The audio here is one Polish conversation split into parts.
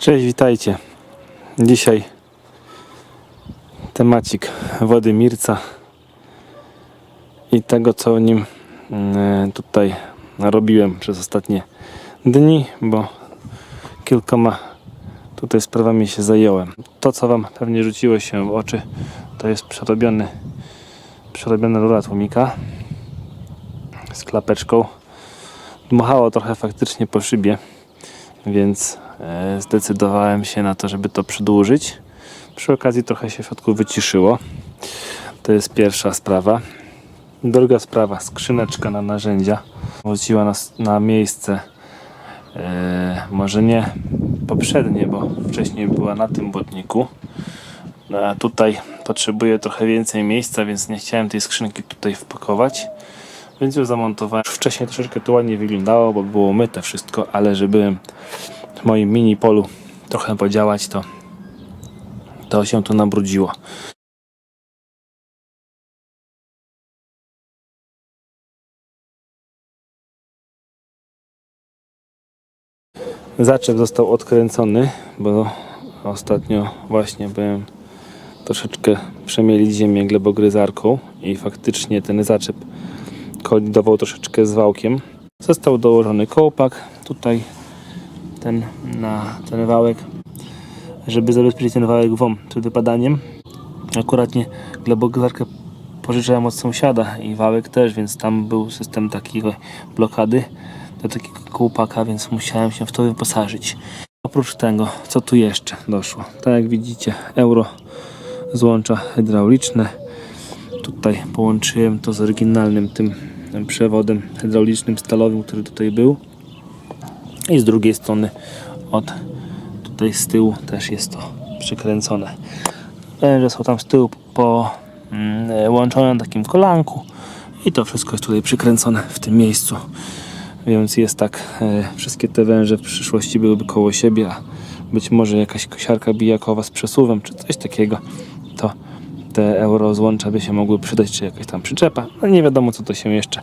Cześć, witajcie. Dzisiaj temacik wody Mirca i tego, co nim mm, tutaj robiłem przez ostatnie dni, bo kilkoma tutaj sprawami się zająłem. To, co Wam pewnie rzuciło się w oczy, to jest przerobiony, przerobiona rura tłumika z klapeczką. Dmuchało trochę faktycznie po szybie, więc zdecydowałem się na to, żeby to przedłużyć. Przy okazji trochę się w środku wyciszyło. To jest pierwsza sprawa. Druga sprawa, skrzyneczka na narzędzia wróciła nas na miejsce. E, może nie poprzednie, bo wcześniej była na tym błotniku. No, tutaj potrzebuję trochę więcej miejsca, więc nie chciałem tej skrzynki tutaj wpakować. Więc ją zamontowałem. Wcześniej troszeczkę to ładnie wyglądało, bo było myte wszystko, ale w moim mini polu trochę podziałać, to, to się tu nabrudziło. Zaczep został odkręcony, bo ostatnio właśnie byłem troszeczkę przemielić ziemię glebogryzarką i faktycznie ten zaczep kolidował troszeczkę z wałkiem. Został dołożony kołpak tutaj ten na ten wałek, żeby zabezpieczyć ten wałek WOM przed wypadaniem. Akuratnie glebogryzarkę pożyczałem od sąsiada i wałek też, więc tam był system takiej blokady do takiego kołpaka, więc musiałem się w to wyposażyć. Oprócz tego, co tu jeszcze doszło? Tak jak widzicie, euro złącza hydrauliczne. Tutaj połączyłem to z oryginalnym tym przewodem hydraulicznym stalowym, który tutaj był. I z drugiej strony od tutaj z tyłu też jest to przykręcone. Węże są tam z tyłu połączone na takim kolanku i to wszystko jest tutaj przykręcone w tym miejscu. Więc jest tak, e, wszystkie te węże w przyszłości byłyby koło siebie, a być może jakaś kosiarka bijakowa z przesuwem, czy coś takiego, to te euro złącza by się mogły przydać, czy jakaś tam przyczepa. No nie wiadomo, co to się jeszcze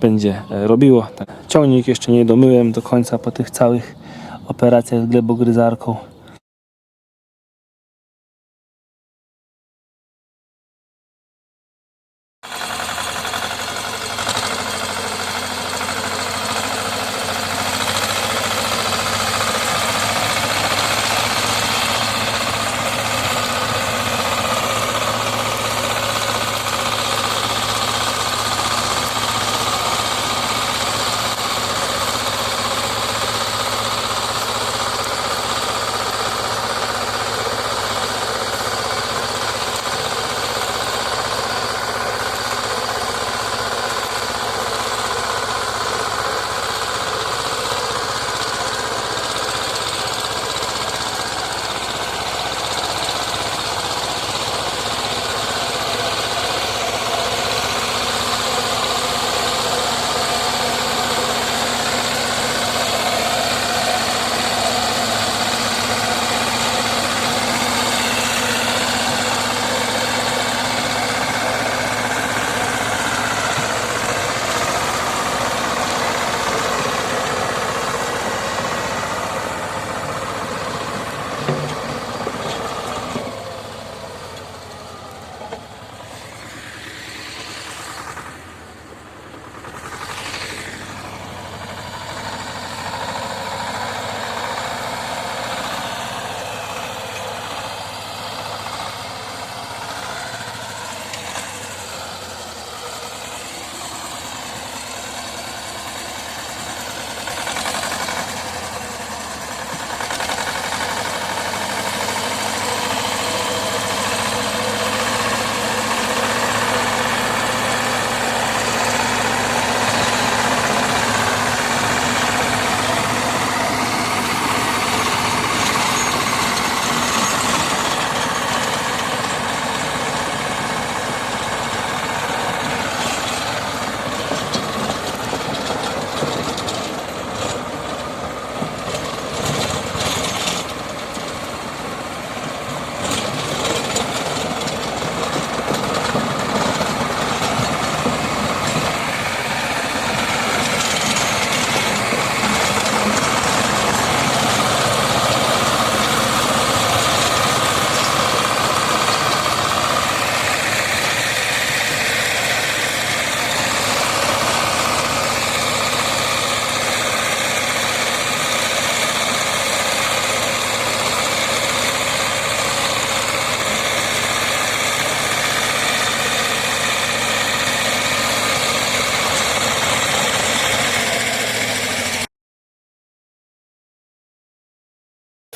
będzie e, robiło. Ciągnik jeszcze nie domyłem do końca po tych całych operacjach z glebogryzarką.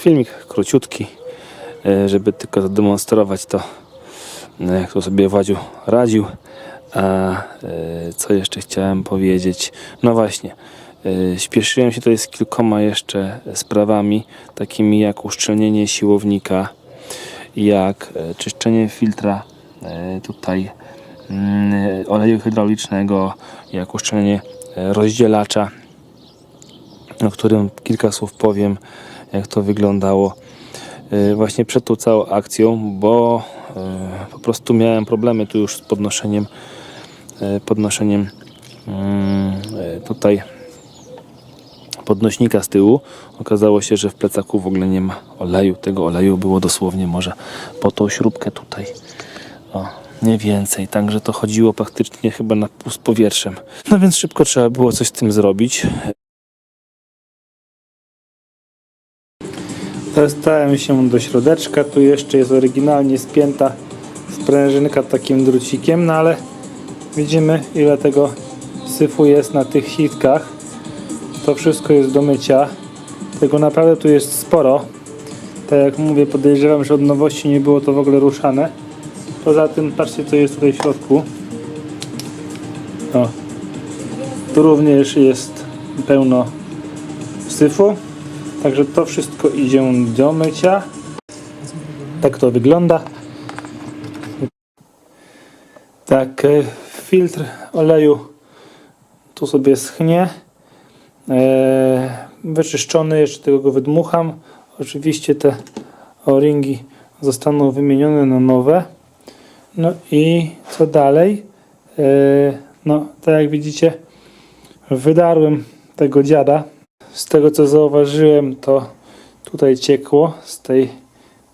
Filmik króciutki, e, żeby tylko zademonstrować to, e, jak to sobie Władziu radził. A e, co jeszcze chciałem powiedzieć? No właśnie, śpieszyłem się tutaj z kilkoma jeszcze sprawami, takimi jak uszczelnienie siłownika, jak czyszczenie filtra tutaj mm, oleju hydraulicznego, jak uszczelnienie rozdzielacza o którym kilka słów powiem, jak to wyglądało yy, właśnie przed tą całą akcją, bo yy, po prostu miałem problemy tu już z podnoszeniem, yy, podnoszeniem yy, tutaj podnośnika z tyłu. Okazało się, że w plecaku w ogóle nie ma oleju. Tego oleju było dosłownie może po tą śrubkę tutaj. O, nie więcej. Także to chodziło praktycznie chyba na z powietrzem. No więc szybko trzeba było coś z tym zrobić. Dostałem się do środeczka, tu jeszcze jest oryginalnie spięta sprężynka takim drucikiem, no ale widzimy ile tego syfu jest na tych sitkach. To wszystko jest do mycia. Tego naprawdę tu jest sporo. Tak jak mówię, podejrzewam, że od nowości nie było to w ogóle ruszane. Poza tym patrzcie co jest tutaj w środku. O. Tu również jest pełno syfu. Także to wszystko idzie do mycia. Tak to wygląda. Tak, e, filtr oleju tu sobie schnie. E, wyczyszczony, jeszcze tego go wydmucham. Oczywiście te o-ringi zostaną wymienione na nowe. No i co dalej? E, no, tak jak widzicie, wydarłem tego dziada. Z tego co zauważyłem, to tutaj ciekło z tej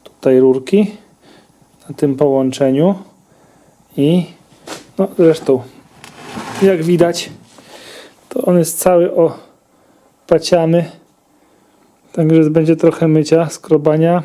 tutaj rurki na tym połączeniu. I no zresztą jak widać to on jest cały opaciany. Także będzie trochę mycia, skrobania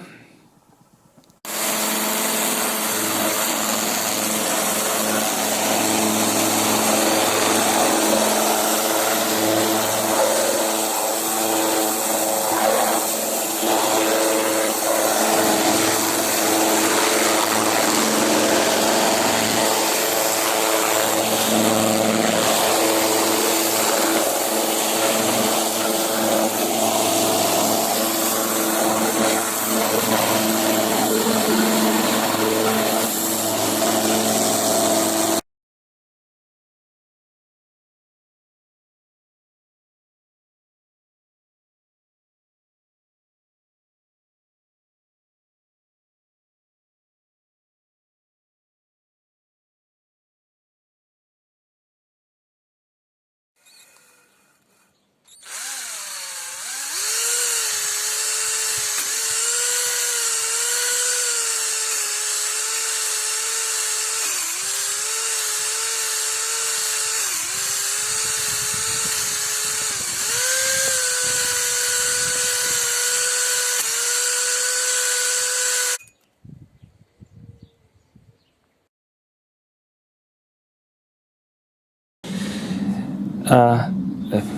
A e,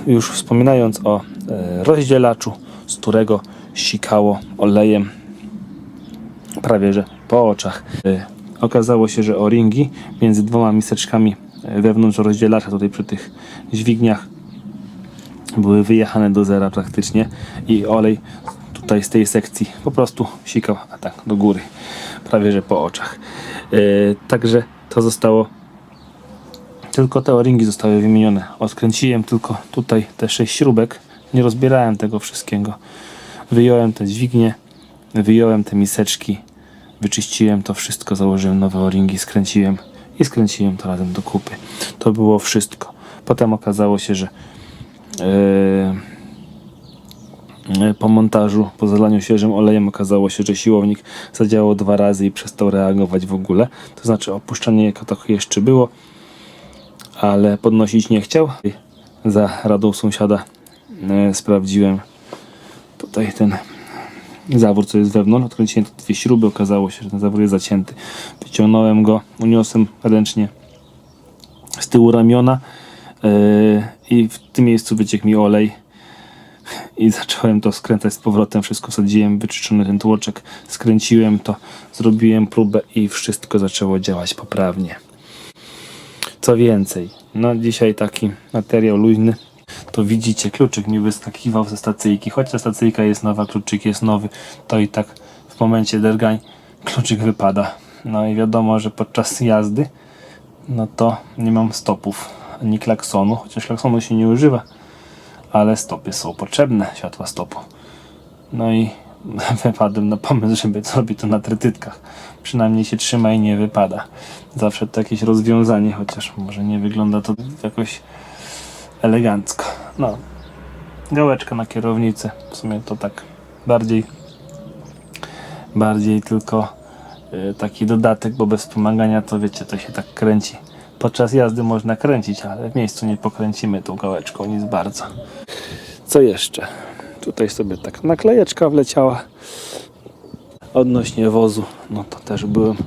już wspominając o e, rozdzielaczu, z którego sikało olejem prawie że po oczach. E, Okazało się, że o-ringi między dwoma miseczkami wewnątrz rozdzielacza, tutaj przy tych dźwigniach, były wyjechane do zera praktycznie i olej tutaj z tej sekcji po prostu sikał, a tak do góry, prawie że po oczach. Także to zostało tylko te o-ringi zostały wymienione. Odkręciłem tylko tutaj te sześć śrubek. Nie rozbierałem tego wszystkiego. Wyjąłem te dźwignie, wyjąłem te miseczki, wyczyściłem to wszystko, założyłem nowe o-ringi, skręciłem i skręciłem to razem do kupy. To było wszystko. Potem okazało się, że yy, po montażu, po zalaniu świeżym olejem okazało się, że siłownik zadziałał dwa razy i przestał reagować w ogóle. To znaczy opuszczanie jako takie jeszcze było, ale podnosić nie chciał. Za radą sąsiada e, sprawdziłem tutaj ten zawór, co jest wewnątrz. Odkręciłem dwie śruby, okazało się, że ten zawór jest zacięty. Wyciągnąłem go, uniosłem ręcznie z tyłu ramiona e, i w tym miejscu wyciekł mi olej i zacząłem to skręcać z powrotem. Wszystko wsadziłem, wyczyszczony ten tłoczek, skręciłem to, zrobiłem próbę i wszystko zaczęło działać poprawnie. Co więcej, no dzisiaj taki materiał luźny. To widzicie, kluczyk mi wyskakiwał ze stacyjki. Chociaż stacyjka jest nowa, kluczyk jest nowy, to i tak w momencie dergań kluczyk wypada. No i wiadomo, że podczas jazdy no to nie mam stopów ani klaksonu, chociaż klaksonu się nie używa, ale stopy są potrzebne, światła stopu. No i wypadłem na pomysł, żeby zrobić to na trytytkach. Przynajmniej się trzyma i nie wypada. Zawsze to jakieś rozwiązanie, chociaż może nie wygląda to jakoś elegancko. No, gałeczka na kierownicy. W sumie to tak bardziej bardziej tylko y, taki dodatek, bo bez wspomagania to wiecie, to się tak kręci. Podczas jazdy można kręcić, ale w miejscu nie pokręcimy tą gałeczką, nic bardzo. Co jeszcze? Tutaj sobie tak naklejeczka wleciała. Odnośnie wozu, no to też byłem,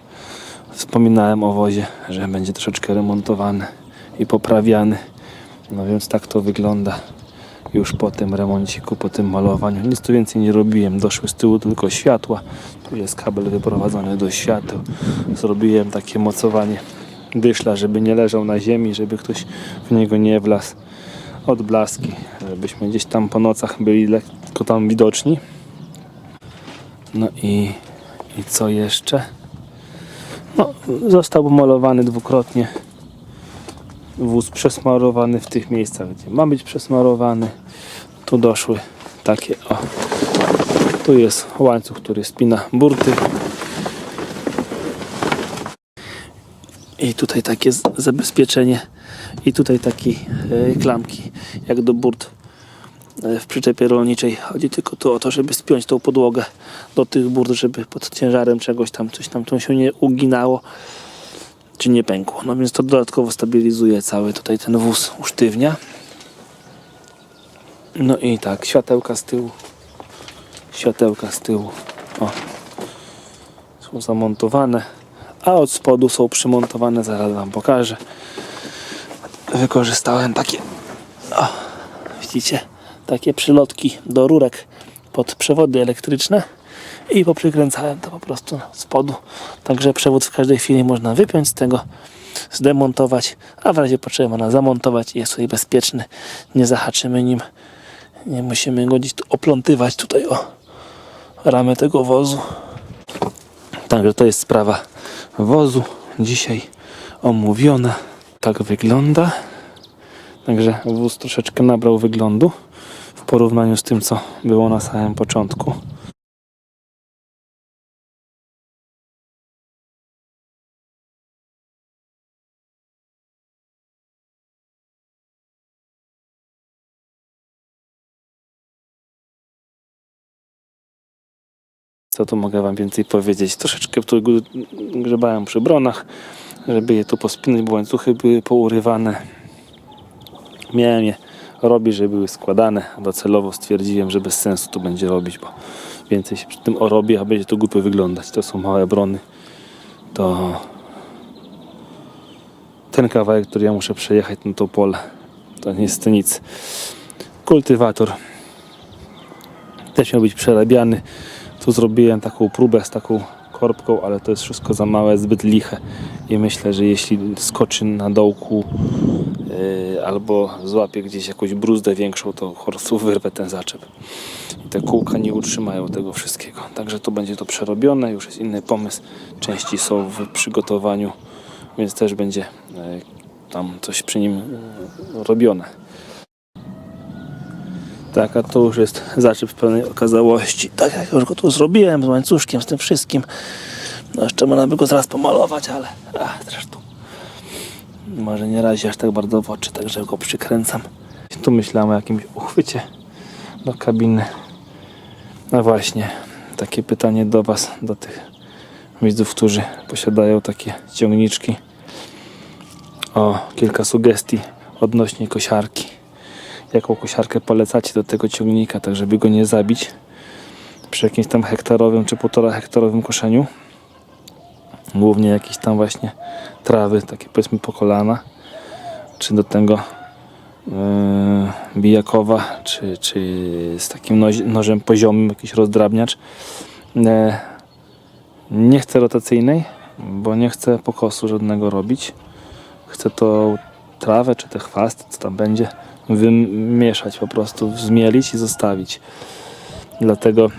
wspominałem o wozie, że będzie troszeczkę remontowany i poprawiany. No więc tak to wygląda już po tym remonciku, po tym malowaniu. Nic tu więcej nie robiłem. Doszły z tyłu tylko światła. Tu jest kabel wyprowadzony do świateł. Zrobiłem takie mocowanie dyszla, żeby nie leżał na ziemi, żeby ktoś w niego nie wlazł. Odblaski, żebyśmy gdzieś tam po nocach byli lekko tam widoczni. No i, i co jeszcze? No, został malowany dwukrotnie wóz przesmarowany w tych miejscach, gdzie ma być przesmarowany. Tu doszły takie, o. Tu jest łańcuch, który spina burty. I tutaj takie zabezpieczenie. I tutaj takie klamki, jak do burt w przyczepie rolniczej. Chodzi tylko tu o to, żeby spiąć tą podłogę do tych burt, żeby pod ciężarem czegoś tam, coś tam to się nie uginało czy nie pękło. No więc to dodatkowo stabilizuje cały tutaj ten wóz usztywnia. No i tak, światełka z tyłu. Światełka z tyłu. O. Są zamontowane. A od spodu są przymontowane, zaraz wam pokażę. Wykorzystałem takie o, widzicie, takie przylotki do rurek pod przewody elektryczne i poprzykręcałem to po prostu z spodu. Także przewód w każdej chwili można wypiąć z tego, zdemontować, a w razie potrzeby można zamontować i jest tutaj bezpieczny. Nie zahaczymy nim, nie musimy go gdzieś tu oplątywać tutaj o ramę tego wozu. Także to jest sprawa wozu dzisiaj omówiona. Tak wygląda. Także wóz troszeczkę nabrał wyglądu w porównaniu z tym, co było na samym początku. Co tu mogę Wam więcej powiedzieć? Troszeczkę tu gr- grzebałem przy bronach, żeby je tu pospinać, bo łańcuchy były pourywane. Miałem je robić, żeby były składane, docelowo stwierdziłem, że bez sensu to będzie robić, bo więcej się przy tym orobi, a będzie to głupio wyglądać. To są małe brony. To ten kawałek, który ja muszę przejechać na to pole, to nie jest nic. Kultywator też miał być przerabiany. Tu zrobiłem taką próbę z taką korbką, ale to jest wszystko za małe, zbyt liche i myślę, że jeśli skoczy na dołku albo złapie gdzieś jakąś bruzdę większą, to prostu wyrwę ten zaczep. I te kółka nie utrzymają tego wszystkiego. Także to będzie to przerobione, już jest inny pomysł. Części są w przygotowaniu, więc też będzie yy, tam coś przy nim yy, robione. Tak, a to już jest zaczep w pełnej okazałości. Tak jak już go tu zrobiłem z łańcuszkiem, z tym wszystkim. No jeszcze można by go zaraz pomalować, ale ach, zresztą może nie razi aż tak bardzo w oczy, także go przykręcam. Tu myślałem o jakimś uchwycie do kabiny. No właśnie, takie pytanie do Was, do tych widzów, którzy posiadają takie ciągniczki. O, kilka sugestii odnośnie kosiarki jaką kosiarkę polecacie do tego ciągnika, tak żeby go nie zabić przy jakimś tam hektarowym czy półtora hektarowym koszeniu. Głównie jakieś tam właśnie trawy, takie powiedzmy po kolana, czy do tego e, bijakowa, czy, czy z takim nożem poziomym, jakiś rozdrabniacz. E, nie chcę rotacyjnej, bo nie chcę pokosu żadnego robić. Chcę to trawę, czy te chwasty, co tam będzie, wymieszać po prostu, zmielić i zostawić. Dlatego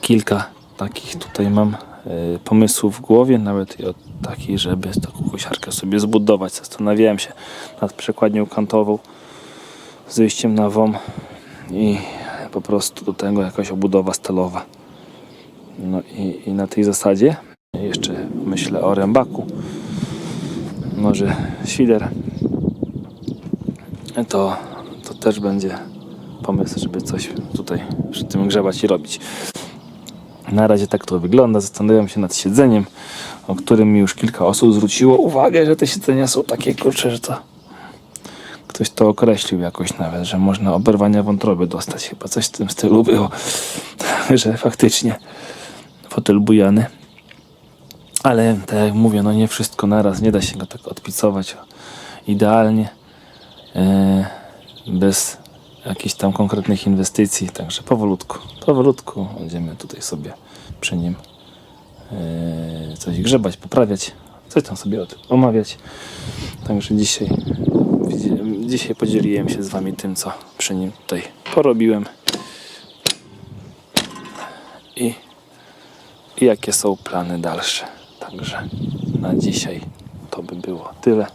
kilka takich tutaj mam e, pomysłów w głowie, nawet i od takiej, żeby taką kosiarkę sobie zbudować. Zastanawiałem się nad przekładnią kantową z wyjściem na WOM i po prostu do tego jakaś obudowa stalowa. No i, i na tej zasadzie jeszcze myślę o rębaku, może świder. To, to też będzie pomysł, żeby coś tutaj przy tym grzebać i robić. Na razie tak to wygląda. Zastanawiam się nad siedzeniem, o którym mi już kilka osób zwróciło uwagę, że te siedzenia są takie kurcze, że to ktoś to określił jakoś nawet, że można oberwania wątroby dostać. Chyba coś w tym stylu było, że faktycznie fotel bujany. Ale tak jak mówię, no nie wszystko naraz, nie da się go tak odpicować idealnie, e, bez jakichś tam konkretnych inwestycji, także powolutku, powolutku będziemy tutaj sobie przy nim e, coś grzebać, poprawiać, coś tam sobie omawiać. Także dzisiaj, dzisiaj podzieliłem się z Wami tym, co przy nim tutaj porobiłem i, i jakie są plany dalsze. Także na dzisiaj to by było tyle.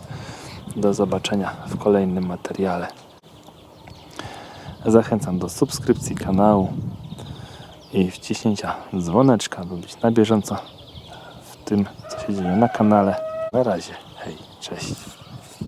Do zobaczenia w kolejnym materiale. Zachęcam do subskrypcji kanału i wciśnięcia dzwoneczka, by być na bieżąco w tym, co się dzieje na kanale. Na razie, hej, cześć.